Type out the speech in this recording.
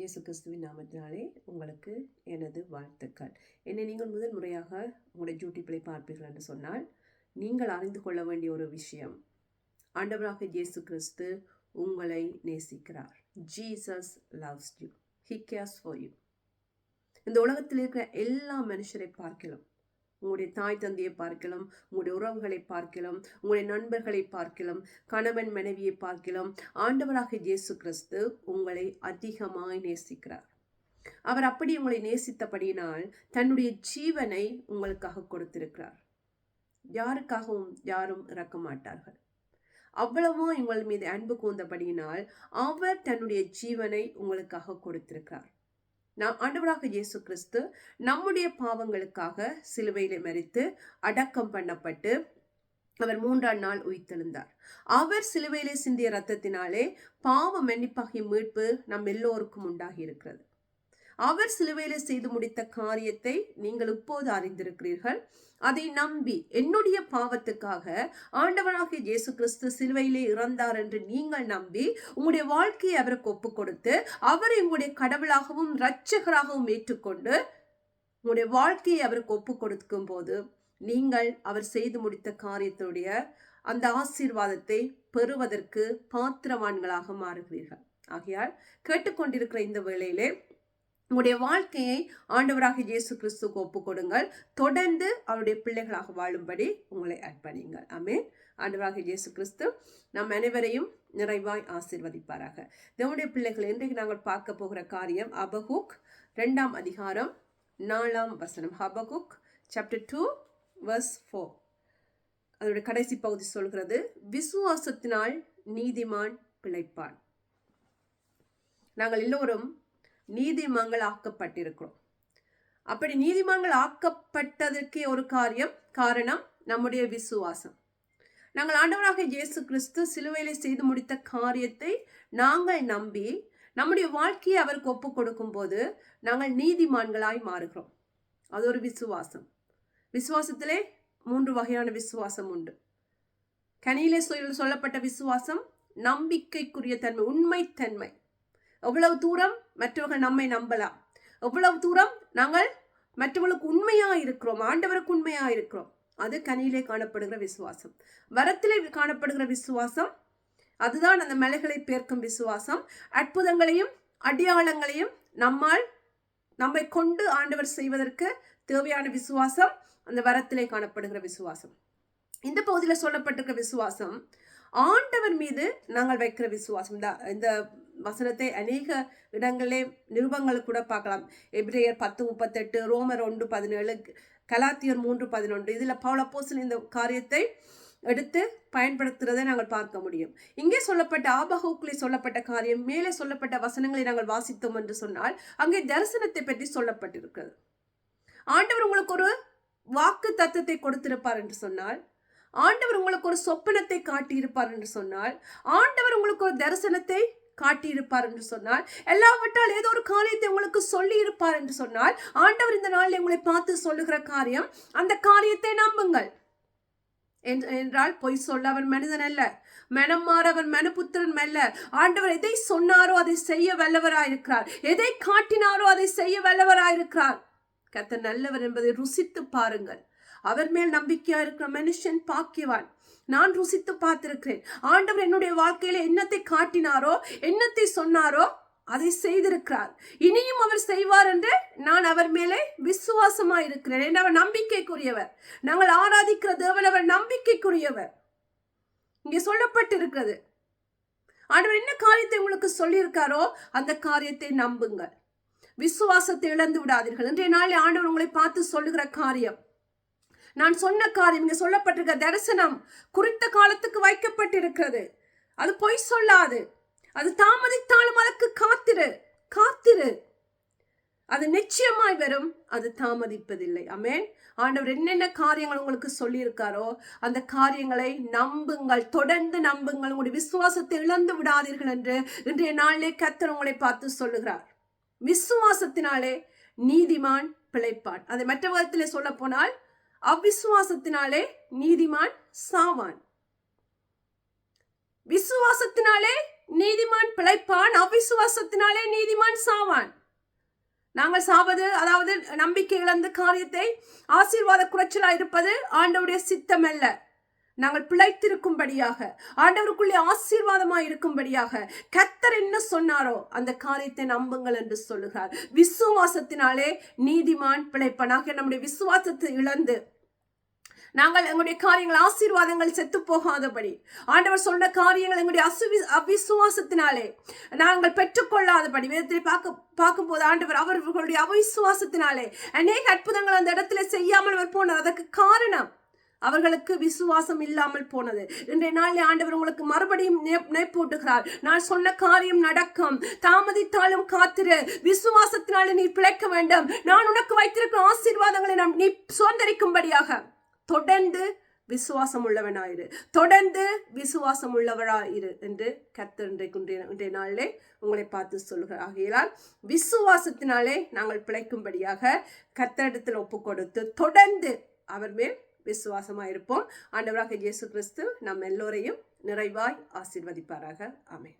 இயேசு கிறிஸ்துவின் நாமத்தினாலே உங்களுக்கு எனது வாழ்த்துக்கள். என்னை நீங்கள் முதல் முறையாக உங்களுடைய யூடியூப்பில் பார்ப்பீர்கள் என்று சொன்னால் நீங்கள் அறிந்து கொள்ள வேண்டிய ஒரு விஷயம் ஆண்டவராக இயேசு கிறிஸ்து உங்களை நேசிக்கிறார். Jesus loves you he cares for you இந்த உலகத்தில் இருக்கிற எல்லா மனுஷரை பார்க்கலாம் உங்களுடைய தாய் தந்தையை பார்க்கலாம் உங்களுடைய உறவுகளை பார்க்கலாம் உங்களுடைய நண்பர்களை பார்க்கலாம் கணவன் மனைவியை பார்க்கலாம். ஆண்டவராக இயேசு கிறிஸ்து உங்களை அதிகமாய் நேசிக்கிறார். அவர் அப்படி உங்களை நேசித்தபடியினால் தன்னுடைய ஜீவனை உங்களுக்காக கொடுத்திருக்கிறார். யாருக்காகவும் யாரும் இறக்க மாட்டார்கள். அவ்வளவும் உங்கள் மீது அன்பு கூர்ந்தபடியினால் அவர் தன்னுடைய ஜீவனை உங்களுக்காக கொடுத்திருக்கிறார். நாம் ஆண்டவராக இயேசு கிறிஸ்து நம்முடைய பாவங்களுக்காக சிலுவையில மறித்து அடக்கம் பண்ணப்பட்டு அவர் மூன்றாம் நாள் உயிர்த்தெழுந்தார். அவர் சிலுவையிலே சிந்திய ரத்தத்தினாலே பாவ மன்னிப்பாகிய மீட்பு நம் எல்லோருக்கும் உண்டாகி இருக்கிறது. அவர் சிலுவையில் செய்து முடித்த காரியத்தை நீங்கள் இப்போது அறிந்திருக்கிறீர்கள். அதை நம்பி என்னுடைய பாவத்துக்காக ஆண்டவனாகிய இயேசு கிறிஸ்து சிலுவையிலே இறந்தார் என்று நீங்கள் நம்பி உங்களுடைய வாழ்க்கையை அவருக்கு ஒப்பு கொடுத்து அவரை உங்களுடைய கடவுளாகவும் இரட்சகராகவும் ஏற்றுக்கொண்டு உங்களுடைய வாழ்க்கையை அவருக்கு ஒப்பு கொடுக்கும் போது நீங்கள் அவர் செய்து முடித்த காரியத்துடைய அந்த ஆசீர்வாதத்தை பெறுவதற்கு பாத்திரவான்களாக மாறுகிறீர்கள். ஆகையால் கேட்டுக்கொண்டிருக்கிற இந்த வேளையிலே உங்களுடைய வாழ்க்கையை ஆண்டவராக இயேசு கிறிஸ்துக்கு ஒப்பு கொடுங்கள் தொடர்ந்து அவருடைய பிள்ளைகளாக வாழும்படி உங்களை அர்ப்பணிங்கள் அமேன் ஆண்டவராக இயேசு கிறிஸ்து நம் அனைவரையும் நிறைவாய் ஆசிர்வதிப்பாராக. தேவனுடைய பிள்ளைகள் இன்றைக்கு நாங்கள் பார்க்க போகிற காரியம் அபகுக் ரெண்டாம் அதிகாரம் நாலாம் வசனம். Habakkuk chapter two verse four அதோட கடைசி பகுதி சொல்கிறது விசுவாசத்தினால் நீதிமான் பிழைப்பான். நாங்கள் எல்லோரும் நீதிமங்கள் ஆக்கப்பட்டிருக்கிறோம் அப்படி நீதிமங்கள் ஆக்கப்பட்டதற்கே ஒரு காரியம் காரணம் நம்முடைய விசுவாசம். நாங்கள் ஆண்டவராக இயேசு கிறிஸ்து சிலுவையிலே செய்து முடித்த காரியத்தை நாங்கள் நம்பி நம்முடைய வாழ்க்கையை அவருக்கு ஒப்பு கொடுக்கும் போது நாங்கள் நீதிமான்களாய் மாறுகிறோம். அது ஒரு விசுவாசம். விசுவாசத்திலே மூன்று வகையான விசுவாசம் உண்டு. கனியிலே சொல்லப்பட்ட விசுவாசம் நம்பிக்கைக்குரிய தன்மை உண்மைத்தன்மை. எவ்வளவு தூரம் மற்றவர்கள் நம்மை நம்பலாம் எவ்வளவு தூரம் நாங்கள் மற்றவர்களுக்கு உண்மையாக இருக்கிறோம் ஆண்டவருக்கு உண்மையாக இருக்கிறோம் அது கனியிலே காணப்படுகிற விசுவாசம். வரத்திலே காணப்படுகிற விசுவாசம் அதுதான் அந்த மலைகளை பேர்க்கும் விசுவாசம். அற்புதங்களையும் அடையாளங்களையும் நம்மால் நம்மை கொண்டு ஆண்டவர் செய்வதற்கு தேவையான விசுவாசம் அந்த வரத்திலே காணப்படுகிற விசுவாசம். இந்த பகுதியில் சொல்லப்பட்டிருக்கிற விசுவாசம் ஆண்டவர் மீது நாங்கள் வைக்கிற விசுவாசம். இந்த இந்த வசனத்தை அநேக இடங்களே நிருபங்கள் கூட பார்க்கலாம். எப்ரேயர் பத்து முப்பத்தெட்டு ரோமர் ஒன்று பதினேழு கலாத்தியர் மூன்று பதினொன்று. இதில் பவுலப்போசல் இந்த காரியத்தை எடுத்து பயன்படுத்துறதை நாங்கள் பார்க்க முடியும். இங்கே சொல்லப்பட்ட ஆபகூக்களை சொல்லப்பட்ட காரியம் மேலே சொல்லப்பட்ட வசனங்களை நாங்கள் வாசித்தோம் என்று சொன்னால் அங்கே தரிசனத்தை பற்றி சொல்லப்பட்டிருக்கிறது. ஆண்டவர் உங்களுக்கு ஒரு வாக்கு தத்துவத்தை கொடுத்திருப்பார் என்று சொன்னால் ஆண்டவர் உங்களுக்கு ஒரு சொப்பனத்தை காட்டியிருப்பார் என்று சொன்னால் ஆண்டவர் உங்களுக்கு ஒரு தரிசனத்தை காட்டியிருப்பார் என்று சொன்னால் எல்லாவற்றால் ஏதோ ஒரு காரியத்தை உங்களுக்கு சொல்லி இருப்பார் என்று சொன்னால் ஆண்டவர் இந்த நாளில் உங்களை பார்த்து சொல்லுகிற காரியம் அந்த காரியத்தை நம்புங்கள். என்றால் பொய் சொல்ல அவர் மனிதன் அல்ல. மனம் மாறவன் மனுபுத்திரன் அல்ல. ஆண்டவர் எதை சொன்னாரோ அதை செய்ய வல்லவராயிருக்கிறார். எதை காட்டினாரோ அதை செய்ய வல்லவராயிருக்கிறார். கத்த நல்லவர் என்பதை ருசித்து பாருங்கள். அவர் மேல் நம்பிக்கையா இருக்கிற மனுஷன் பாக்கியவான். நான் ருசித்து பார்த்திருக்கிறேன். ஆண்டவர் என்னுடைய வாழ்க்கையில என்னத்தை காட்டினாரோ என்னத்தை சொன்னாரோ அதை செய்திருக்கிறார். இனியும் அவர் செய்வார் என்று நான் அவர் மேலே விசுவாசமா இருக்கிறேன் என்று அவர் நம்பிக்கைக்குரியவர். நாங்கள் ஆராதிக்கிற தேவன் அவர் நம்பிக்கைக்குரியவர். இங்கே சொல்லப்பட்டிருக்கிறது. ஆண்டவர் என்ன காரியத்தை உங்களுக்கு சொல்லியிருக்காரோ அந்த காரியத்தை நம்புங்கள். விசுவாசத்தை இழந்து விடாதீர்கள். இன்றைய நாளில் ஆண்டவர் உங்களை பார்த்து சொல்லுகிற காரியம் நான் சொன்ன காரியம் இங்கே சொல்லப்பட்டிருக்க தரிசனம் குறித்த காலத்துக்கு வைக்கப்பட்டிருக்கிறது. அது பொய் சொல்லாது. அது தாமதித்தாலும் அதற்கு காத்திரு காத்திரு. அது நிச்சயமாய் வரும் அது தாமதிப்பதில்லை. அமேன் ஆண்டவர் என்னென்ன காரியங்கள் உங்களுக்கு சொல்லியிருக்காரோ அந்த காரியங்களை நம்புங்கள். தொடர்ந்து நம்புங்கள். உங்களுடைய விசுவாசத்தை இழந்து விடாதீர்கள் என்று இன்றைய நாளிலே கத்தர் உங்களை பார்த்து சொல்லுகிறார். விசுவாசத்தினாலே நீதிமான் பிழைப்பான். அதை மற்ற விதத்திலே சொல்ல போனால் அவ்விசுவாசத்தினாலே நீதிமான் சாவான். விசுவாசத்தினாலே நீதிமான் பிழைப்பான் அவிசுவாசத்தினாலே நீதிமான் சாவான். நாங்கள் சாவது அதாவது நம்பிக்கை இழந்த காரியத்தை ஆசீர்வாத குறைச்சலா இருப்பது ஆண்டவுடைய சித்தம் அல்ல. நாங்கள் பிழைத்திருக்கும்படியாக ஆண்டவருக்குள்ளே ஆசீர்வாதமாக இருக்கும்படியாக கத்தர் என்ன சொன்னாரோ அந்த காரியத்தை நம்புங்கள் என்று சொல்லுகிறார். விசுவாசத்தினாலே நீதிமான் பிழைப்பனாக நம்முடைய விசுவாசத்தை இழந்து நாங்கள் எங்களுடைய காரியங்கள் ஆசீர்வாதங்கள் செத்து போகாதபடி ஆண்டவர் சொன்ன காரியங்கள் எங்களுடைய அசுவி அவிசுவாசத்தினாலே நாங்கள் பெற்றுக்கொள்ளாதபடி வேதத்தை பார்க்க பார்க்கும்போது ஆண்டவர் அவர்களுடைய அவிசுவாசத்தினாலே அநேக அற்புதங்கள் அந்த இடத்துல செய்யாமல் அவர் போனார். அதற்கு காரணம் அவர்களுக்கு விசுவாசம் இல்லாமல் போனது. இன்றைய நாளில் ஆண்டவர் உங்களுக்கு மறுபடியும் நினைப்பூட்டுகிறார் நான் சொன்ன காரியம் நடக்கும். தாமதித்தாலும் காத்திரு. விசுவாசத்தினால நீ பிழைக்க வேண்டும். நான் உனக்கு வைத்திருக்கும் ஆசீர்வாதங்களை நாம் நீ சுதந்திரிக்கும்படியாக. தொடர்ந்து விசுவாசம் உள்ளவனாயிரு. தொடர்ந்து விசுவாசம் உள்ளவராயிரு என்று கர்த்தர் இன்றைக்கு இன்றைய நாளிலே உங்களை பார்த்து சொல்கிறார் ஆகையால் விசுவாசத்தினாலே நாங்கள் பிழைக்கும்படியாக கத்தரிடத்தில் ஒப்பு கொடுத்து தொடர்ந்து அவர் மேல் விசுவாசமாக இருப்போம். ஆண்டவராக இயேசு கிறிஸ்து நம் எல்லோரையும் நிறைவாய் ஆசீர்வதிப்பாராக. ஆமென்.